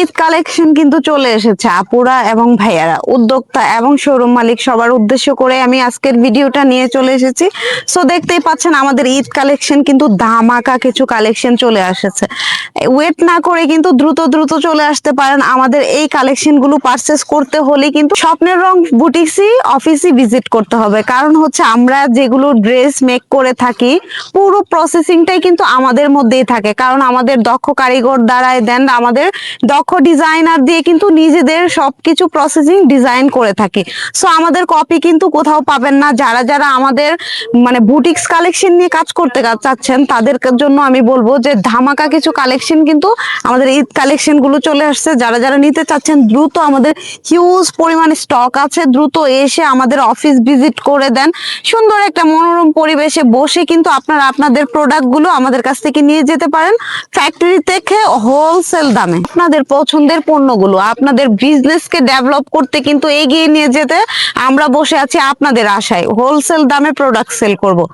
Eid collection কিন্তু চলে এসেছে, আপুরা এবং ভাইয়ারা, উদ্যোক্তা এবং শোরুম মালিক সবার উদ্দেশ্য করে আমি আজকের ভিডিওটা নিয়ে চলে এসেছি। সো দেখতেই পাচ্ছেন আমাদের ঈদ কালেকশন কিন্তু ধামাকা কিছু কালেকশন চলে এসেছে ওয়েট না করে কিন্তু দ্রুত দ্রুত চলে আসতে পারেন। আমাদের এই কালেকশনগুলো পারচেস করতে হলে কিন্তু স্বপ্নের রং বুটিক্সই অফিসই ভিজিট করতে হবে। কারণ হচ্ছে আমরা যেগুলো ড্রেস মেক করে থাকি, পুরো প্রসেসিংটাই কিন্তু আমাদের মধ্যেই থাকে। কারণ আমাদের দক্ষ কারিগর দ্বারাই দেন, আমাদের দক্ষ ডিজাইনার দিয়ে কিন্তু নিজেদের সবকিছু প্রসেসিং ডিজাইন করে থাকি। সো আমাদের কপি কিন্তু কোথাও পাবেন না। যারা যারা আমাদের মানে বুটিক্স কালেকশন নিয়ে কাজ করতে চাচ্ছেন, তাদের জন্য আমি বলব যে ধামাকা কিছু কালেকশন কিন্তু আমাদের ঈদ কালেকশনগুলো চলে আসছে। যারা যারা নিতে চাচ্ছেন, দ্রুত আমাদের হিউজ পরিমাণে স্টক আছে। দ্রুত এসে আমাদের অফিস ভিজিট করে দেন। সুন্দর একটা মনোরম পরিবেশে বসে কিন্তু আপনারা আপনাদের প্রোডাক্টগুলো আমাদের কাছ থেকে নিয়ে যেতে পারেন। ফ্যাক্টরি থেকে হোলসেল দামে। আপনাদের পছন্দের পণ্যগুলো, আপনাদের বিজনেস কে ডেভেলপ করতে কিন্তু এগিয়ে নিয়ে যেতে আমরা বসে আছি আপনাদের আশায়। হোলসেল দামে প্রোডাক্ট সেল করব।